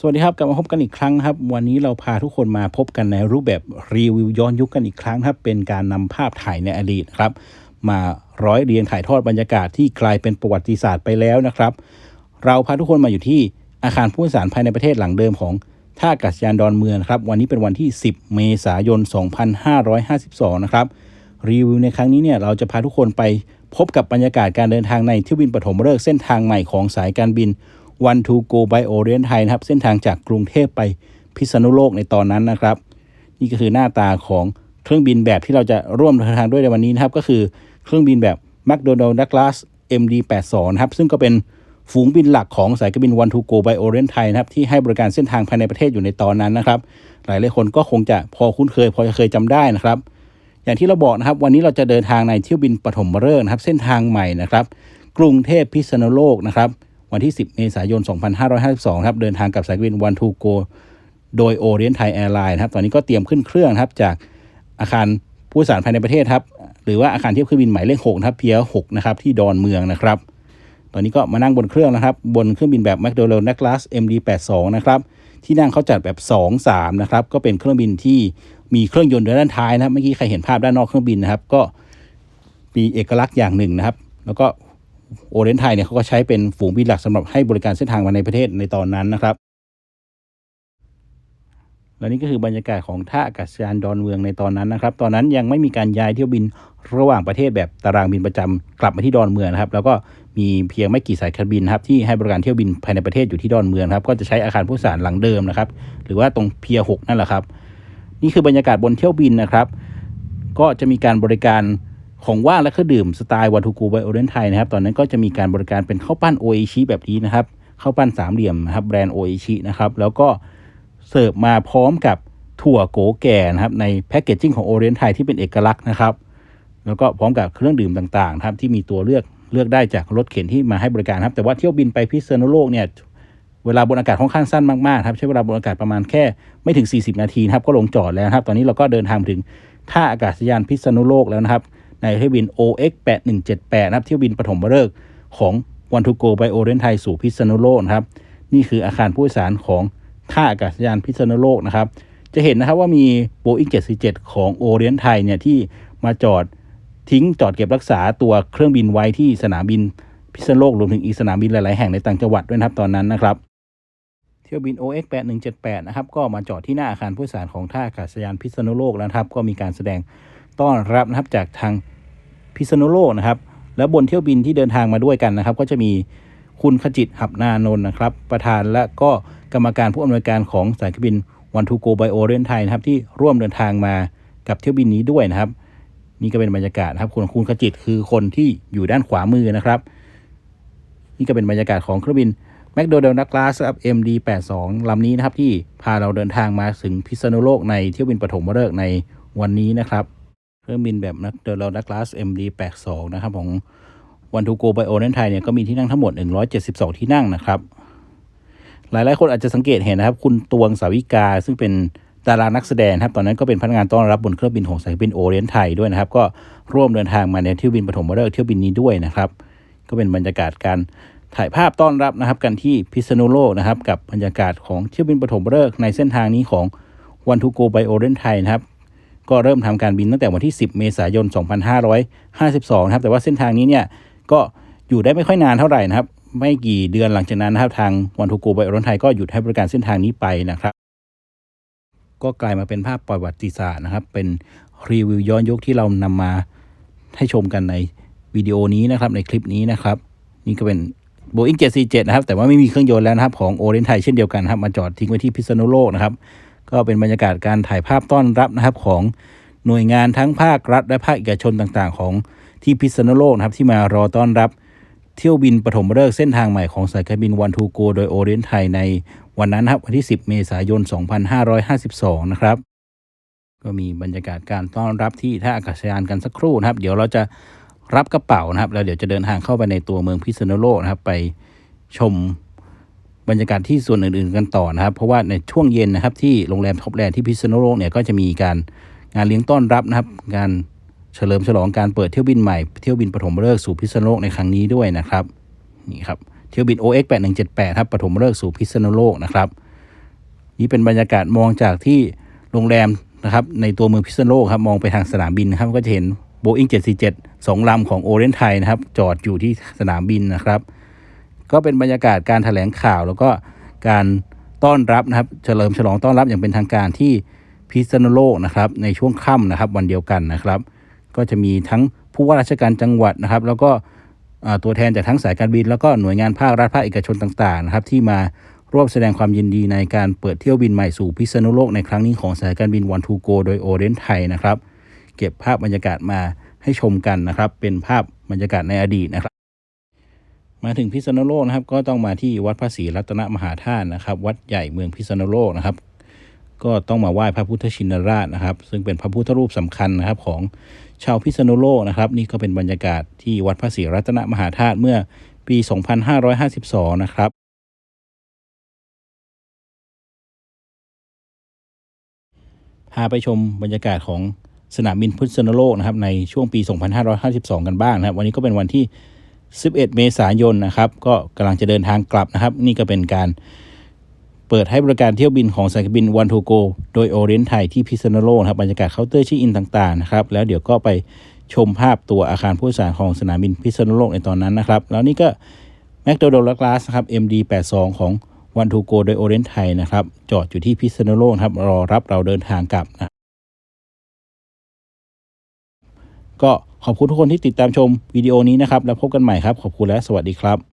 สวัสดีครับกลับมาพบกันอีกครั้งครับ วันนี้เราพาทุกคนมาพบกันในรูปแบบรีวิวย้อนยุคกันอีกครั้งครับ เป็นการนำภาพถ่ายในอดีตครับ มาร้อยเรียงถ่ายทอดบรรยากาศที่กลายเป็นประวัติศาสตร์ไปแล้วนะครับ เราพาทุกคนมาอยู่ที่อาคารผู้โดยสารภายในประเทศหลังเดิมของท่าอากาศยานดอนเมืองครับ วันนี้เป็นวันที่ 10 เมษายน 2552 นะครับรีวิวในครั้งนี้เนี่ยเราจะพาทุกคนไปพบกับบรรยากาศการเดินทางในเที่ยวบินปฐมฤกษ์เส้นทางใหม่ของสายการบิน One to Go by Orient Thai นะครับ เส้นทางจากกรุงเทพไปพิษณุโลกในตอนนั้นนะครับ นี่ก็คือหน้าตาของเครื่องบินแบบที่เราจะร่วมเดินทางด้วยในวันนี้นะครับ ก็คือเครื่องบินแบบ McDonnell Douglas MD82 นะครับ ซึ่งก็เป็นฝูงบินหลักของสายการบิน One to Go by Orient Thai นะครับที่ให้บริการเส้นทางภายในประเทศอยู่ในตอนนั้นนะครับ หลายหลายคนก็คงจะพอคุ้นเคย พอจะเคยจำได้นะครับ อย่างที่เราบอกนะครับ วันนี้เราจะเดินทางในเที่ยวบินปฐมฤกษ์นะครับ เส้นทางใหม่นะครับ กรุงเทพพิษณุโลกนะครับ วันที่ 10 เมษายน 2552 ครับเดินทางกับสายการบิน One to Go โดย Orient Thai Airlines นะครับตอนนี้ก็เตรียมขึ้นเครื่องครับจากอาคารผู้โดยสารภายในประเทศครับหรือว่าอาคารเทียบเครื่องบินหมายเลข6ครับเพีย6นะครับที่ดอนเมืองนะครับ ตอนนี้ก็มานั่งบนเครื่องนะครับ บนเครื่องบินแบบ McDonnell Douglas MD82 นะครับที่นั่งเขาจัดแบบ 2 3นะครับก็เป็นเครื่องบินที่มีเครื่องยนต์ด้านท้ายนะครับเมื่อกี้ใครเห็นภาพด้านนอกเครื่องบินนะครับ ก็มีเอกลักษณ์อย่างหนึ่งนะครับ แล้วก็ โอเรนไทยเนี่ยเขาก็ใช้เป็นฝูงบินหลักสำหรับให้บริการเส้นทางมาในประเทศในตอนนั้นนะครับ และนี่ก็คือบรรยากาศของท่าอากาศยานดอนเมืองในตอนนั้นนะครับ ตอนนั้นยังไม่มีการย้ายเที่ยวบินระหว่างประเทศแบบตารางบินประจำกลับมาที่ดอนเมืองนะครับ แล้วก็มีเพียงไม่กี่สายการบินครับที่ให้บริการเที่ยวบินภายในประเทศอยู่ที่ดอนเมืองครับก็จะใช้อาคารผู้โดยสารหลังเดิมนะครับ หรือว่าตรงเพียหกนั่นแหละครับ นี่คือบรรยากาศบนเที่ยวบินนะครับ ก็จะมีการบริการ ของว่างและเครื่องดื่มสไตล์วัตูกูไบโอเรนไทยนะครับ ตอนนั้นก็จะมีการบริการเป็นข้าวปั้นโออิชิแบบนี้นะครับข้าวปั้นสามเหลี่ยมนะครับแบรนด์โออิชินะครับ แล้วก็เสิร์ฟมาพร้อมกับถั่วโกแก่นะครับ ในแพคเกจจิ้งของโอเรนไทยที่เป็นเอกลักษณ์นะครับ แล้วก็พร้อมกับเครื่องดื่มต่างๆครับที่มีตัวเลือกเลือกได้จากรถเข็นที่มาให้บริการครับ แต่ว่าเที่ยวบินไปพิษณุโลกเนี่ยเวลาบนอากาศค่อนข้างสั้นมากๆครับใช้เวลาบนอากาศประมาณแค่ไม่ถึง 40 นาทีนะครับก็ลงจอดแล้วนะครับ ตอนนี้เราก็เดินทางถึงท่าอากาศยานพิษณุโลกแล้วนะครับ ในเที่ยวบิน OX 8178นะครับเที่ยวบินปฐมฤกษ์ของวันทูโกไบโอเรนไทยสู่พิษณุโลกนะครับนี่คืออาคารผู้โดยสารของท่าอากาศยานพิษณุโลกนะครับจะเห็นนะครับว่ามี Boeing 747 ของโอเรียนไทยเนี่ยที่มาจอดทิ้งจอดเก็บรักษาตัวเครื่องบินไว้ที่สนามบินพิษณุโลกรวมถึงอีกสนามบินหลาย ๆ แห่งในต่างจังหวัดด้วยนะครับตอนนั้นนะครับ เที่ยวบิน OX 8178นะครับก็มาจอดที่หน้าอาคารผู้โดยสารของท่าอากาศยานพิษณุโลกแล้วครับ ก็มีการแสดง ต้อนรับนะครับจากทางพิษณุโลกนะครับ แล้วบนเที่ยวบินที่เดินทางมาด้วยกันนะครับ ก็จะมีคุณขจิตหับนานนท์นะครับ ประธานและก็กรรมการผู้อำนวยการของสายการบินวันทูโกไบโอเรนไทยนะครับที่ร่วมเดินทางมากับเที่ยวบินนี้ด้วยนะครับ นี่ก็เป็นบรรยากาศนะครับคุณคุณขจิตคือคนที่อยู่ด้านขวามือนะครับ นี่ก็เป็นบรรยากาศของเครื่องบินแมคโดนัลด์ดักลาสครับ MD82 ลำนี้นะครับที่พาเราเดินทางมาถึงพิษณุโลกในเที่ยวบินปฐมฤกษ์ในวันนี้นะครับ เครื่องบินแบบแมคโดนัลด์ดักลาส MD82 นะครับของวันทูโกไบโอเรนไทยเนี่ยก็มีที่นั่งทั้งหมด 172 ที่นั่งนะครับ หลายๆคนอาจจะสังเกตเห็นนะครับ คุณตวงสาวิกา ซึ่งเป็นดารานักแสดงครับ ตอนนั้นก็เป็นพนักงานต้อนรับบนเครื่องบินของสายการบินโอเรียนไทยด้วยนะครับ ก็ร่วมเดินทางมาในเที่ยวบินปฐมฤกษ์เที่ยวบินนี้ด้วยนะครับ ก็เป็นบรรยากาศการถ่ายภาพต้อนรับนะครับ กันที่พิษณุโลกนะครับ กับบรรยากาศของเที่ยวบินปฐมฤกษ์ในเส้นทางนี้ของวันทูโกไบโอเรนไทยนะครับ ก็เริ่มทำการบินตั้งแต่วันที่ 10 เมษายน 2552 นะครับ แต่ว่าเส้นทางนี้เนี่ยก็อยู่ได้ไม่ค่อยนานเท่าไหร่นะครับ ไม่กี่เดือนหลังจากนั้นนะครับทางวันทูโกไบโอเรนไทยก็หยุดให้บริการเส้นทางนี้ไปนะครับ ก็กลายมาเป็นภาพประวัติศาสตร์นะครับ เป็นรีวิวย้อนยุคที่เรานำมาให้ชมกันในวิดีโอนี้นะครับ ในคลิปนี้นะครับ นี่ก็เป็น Boeing 747 นะครับ แต่ว่าไม่มีเครื่องยนต์แล้วนะครับของโอเรนไทยเช่นเดียวกันครับ มาจอดทิ้งไว้ที่พิษณุโลกนะครับ ก็เป็นบรรยากาศการถ่ายภาพต้อนรับนะครับของหน่วยงานทั้งภาครัฐ และภาคเอกชนต่างๆ ของที่พิษณุโลกนะครับที่มารอต้อนรับเที่ยวบินปฐมฤกษ์เส้นทางใหม่ของสายการบินวันทูโกโดยโอเรียนไทยในวันนั้นครับวันที่ 10 เมษายน 2552 นะครับ ก็มีบรรยากาศการต้อนรับที่ท่าอากาศยานกันสักครู่นะครับ เดี๋ยวเราจะรับกระเป๋านะครับ แล้วเดี๋ยวจะเดินทางเข้าไปในตัวเมืองพิษณุโลกนะครับ ไปชม บรรยากาศที่ส่วนอื่นๆกันต่อนะครับ เพราะว่าในช่วงเย็นนะครับที่โรงแรมท็อปแลนด์ที่พิษณุโลกเนี่ยก็จะมีการงานเลี้ยงต้อนรับนะครับงานเฉลิมฉลองการเปิดเที่ยวบินใหม่เที่ยวบินปฐมฤกษ์สู่พิษณุโลกในครั้งนี้ด้วยนะครับนี่ครับเที่ยวบิน OX 8178ครับปฐมฤกษ์สู่พิษณุโลกนะครับนี่เป็นบรรยากาศมองจากที่โรงแรมนะครับในตัวเมืองพิษณุโลกครับมองไปทางสนามบินนะครับก็จะเห็นโบอิง747 2ลำของโอเรนไทยนะครับจอดอยู่ที่สนามบินนะครับ ก็เป็นบรรยากาศการถแถลงข่าว แล้วก็การต้อนรับนะครับ เฉลิมฉลองต้อนรับอย่างเป็นทางการที่พิษณุโลกนะครับในช่วงค่ำนะครับวันเดียวกันนะครับ ก็จะมีทั้งผู้ว่าราชการจังหวัดนะครับ แล้วก็ตัวแทนจากทั้งสายการบิน แล้วก็หน่วยงานภาครัฐภาคเอกชนต่างๆนะครับ ที่มาร่วมแสดงความยินดีในการเปิดเที่ยวบินใหม่สู่พิษณุโลกในครั้งนี้ของสายการบินวันทูโกโดยโอเรนไทยนะครับ เก็บภาพบรรยากาศมาให้ชมกันนะครับ เป็นภาพบรรยากาศในอดีตนะครับ มาถึงพิษณุโลกนะครับ ก็ต้องมาที่วัดพระศรีรัตนมหาธาตุนะครับ วัดใหญ่เมืองพิษณุโลกนะครับ ก็ต้องมาไหว้พระพุทธชินราชนะครับ ซึ่งเป็นพระพุทธรูปสำคัญนะครับของชาวพิษณุโลกนะครับ นี่ก็เป็นบรรยากาศที่วัดพระศรีรัตนมหาธาตุเมื่อปี 2552 นะครับพาไปชมบรรยากาศของสนามบินพิษณุโลกนะครับในช่วงปี 2552 กันบ้างนะครับ วันนี้ก็เป็นวันที่ 11 เมษายนนะครับ ก็กำลังจะเดินทางกลับนะครับ นี่ก็เป็นการเปิดให้บริการเที่ยวบินของสายการบินวันทูโกโดยโอเรนไทยที่พิษณุโลกนะครับบรรยากาศเคาน์เตอร์เช็คอินต่างๆนะครับ แล้วเดี๋ยวก็ไปชมภาพตัวอาคารผู้โดยสารของสนามบินพิษณุโลกในตอนนั้นนะครับ แล้วนี่ก็แมคโดนัลด์กลาสนะครับ MD82 ของวันทูโกโดยโอเรนไทยนะครับ จอดอยู่ที่พิษณุโลกนะครับ รอรับเราเดินทางกลับนะ ก็ขอบคุณทุกคนที่ติดตามชมวิดีโอนี้นะครับ แล้วพบกันใหม่ครับ ขอบคุณและสวัสดีครับ